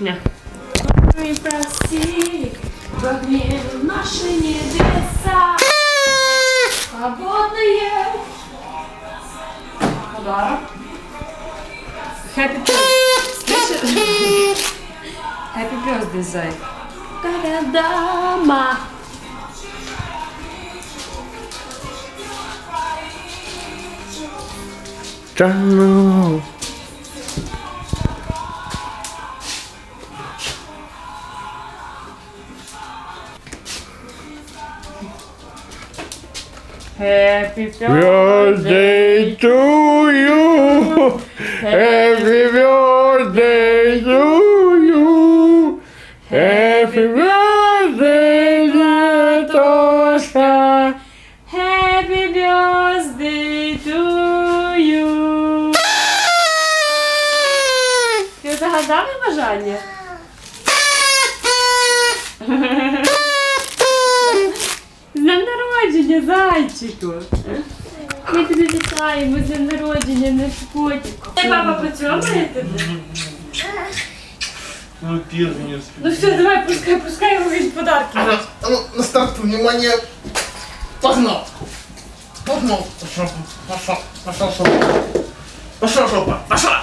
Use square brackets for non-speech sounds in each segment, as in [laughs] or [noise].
Ні. Ми просили в огне наши небеса. Свободные. Подарок. Happy birthday. Happy birthday, зай. Дама. Та ну. Happy Birthday to you. Happy birthday to you. Happy birthday, dear Toska. Happy birthday to you. Ти загадав бажання? Зайчику! Ми тобі вітаємо з днем народження, наш котик. Ти папа поцьомає тебе? Ну, пирни. Ну все, давай, пускай, пускай йому від подарки. А ну, на старт, внимание. Погнал. Погнал. Пошел, пошел, пошел, шопа. Пошел, шопа, пошла.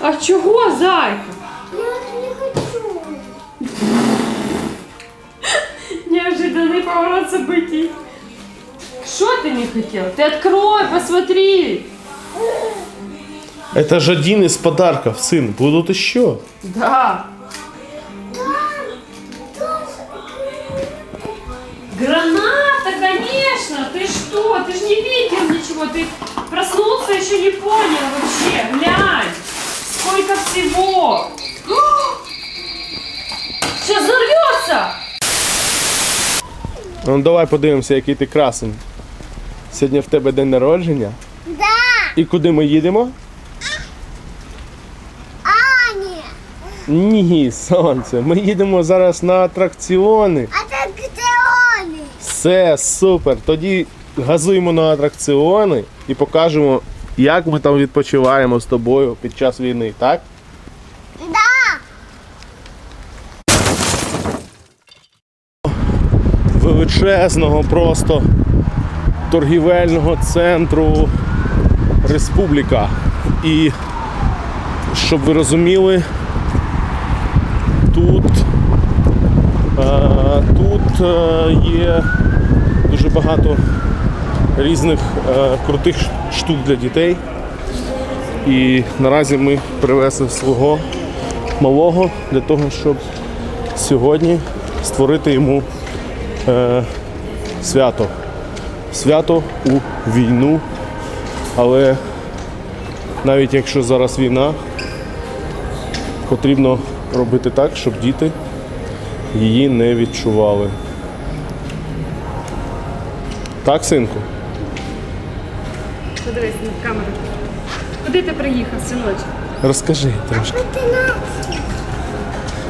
А чого, зайка? Поворот событий. Что ты не хотел? Ты открой, посмотри. Это же один из подарков, сын. Будут еще. Да. Граната, конечно! Ты что? Ты же не видел ничего. Ты проснулся еще не понял вообще. Глянь. Сколько всего. Сейчас взорвется. Ну давай подивимося, який ти красень. Сьогодні в тебе день народження. Да, І куди ми їдемо? Аня, Ні, сонце. Ми їдемо зараз на атракціони. а так где они? Все супер. Тоді газуємо на атракціони і покажемо, як ми там відпочиваємо з тобою під час війни, так? Да, величезного просто торгівельного центру Республіка. І щоб ви розуміли, тут, е, тут е, є дуже багато різних е, крутих штук для дітей. І наразі ми привезли свого малого для того, щоб сьогодні створити йому е, свято. Свято у війну. Але навіть якщо зараз війна, потрібно робити так, щоб діти її не відчували. Так, синку? Подивись на камеру. Куди ти приїхав, синочок? Розкажи трошки.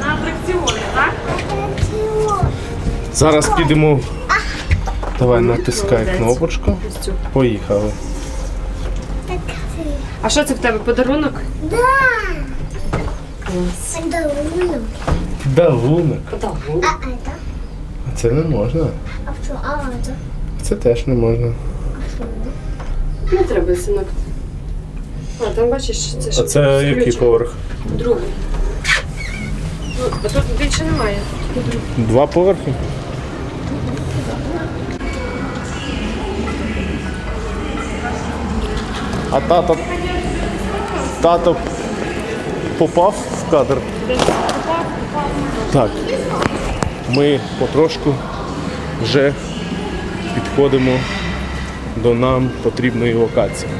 На атракціони, так? Зараз підемо. Давай натискай кнопочку. Поїхали. А що це в тебе подарунок? Да, Клас. подарунок. Дарунок. Подарунок. А это? Це не можна. А что, а это? Це теж не можна. Не треба, синок. А, там бачиш, це А ж це який поверх? Другий. Ну, а тут більше немає. Другий. Два поверхи. А тато. Тато попав в кадр. Так. Ми потрошку вже підходимо до нам потрібної локації.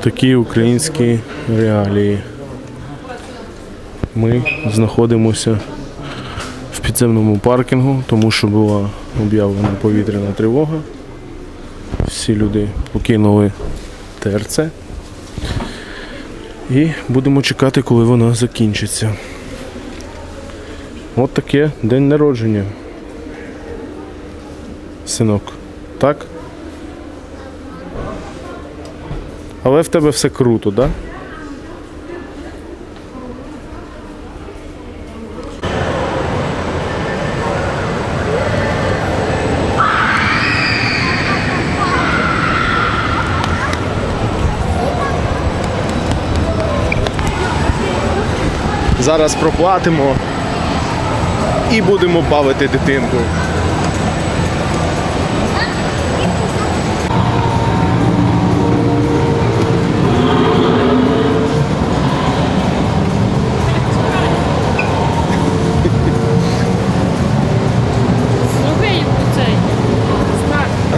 Такі українські реалії. Ми знаходимося в підземному паркінгу, тому що була об'явлена повітряна тривога. Всі люди покинули ТРЦ. І будемо чекати, коли вона закінчиться. От таке день народження. Синок. Так? Але в тебе все круто? Да? Зараз проплатимо і будемо бавити дитинку.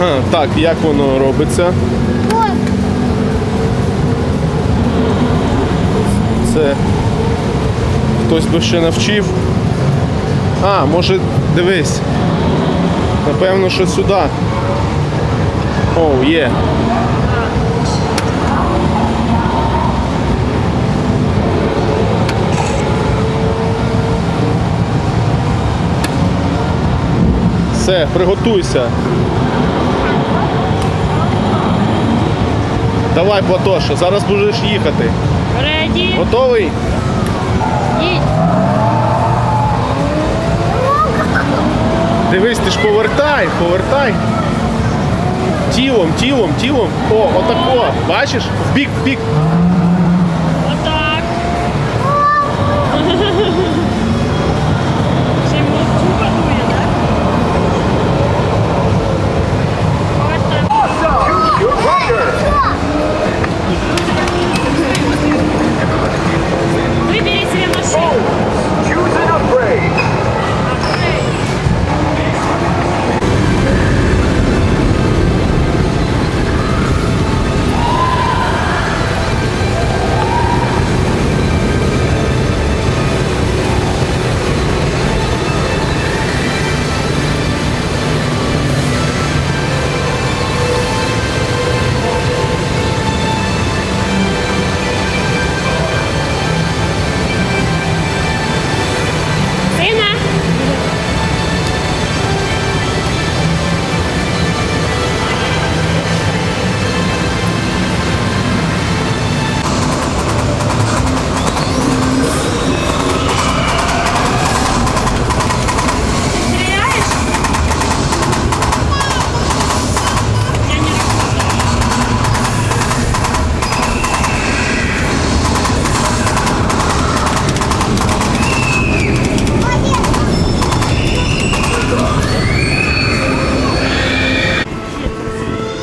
[laughs] так, як воно робиться? Це хтось би ще навчив. А, може, дивись. Напевно, що сюди. О, є. Все, приготуйся. Давай, Платоша, зараз будеш їхати. Ready? Готовий? Їдь. Дивись, ти ж повертай, повертай. Тілом, тілом, тілом. О, отако. Бачиш? В бік,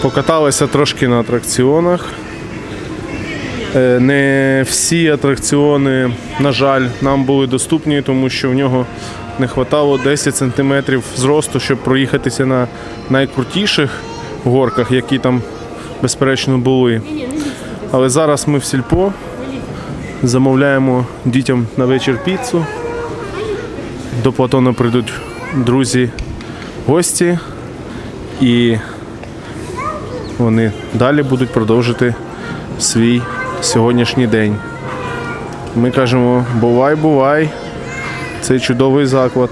Покаталися трошки на атракціонах. Е, Не всі атракціони, на жаль, нам були доступні, тому що в нього не вистачало 10 см зросту, щоб проїхатися на найкрутіших горках, які там, безперечно, були. Але зараз ми в сільпо замовляємо дітям на вечір піцу. До Платона прийдуть друзі, гості. І вони далі будуть продовжити свій сьогоднішній день. Ми кажемо бувай, бувай, цей чудовий заклад.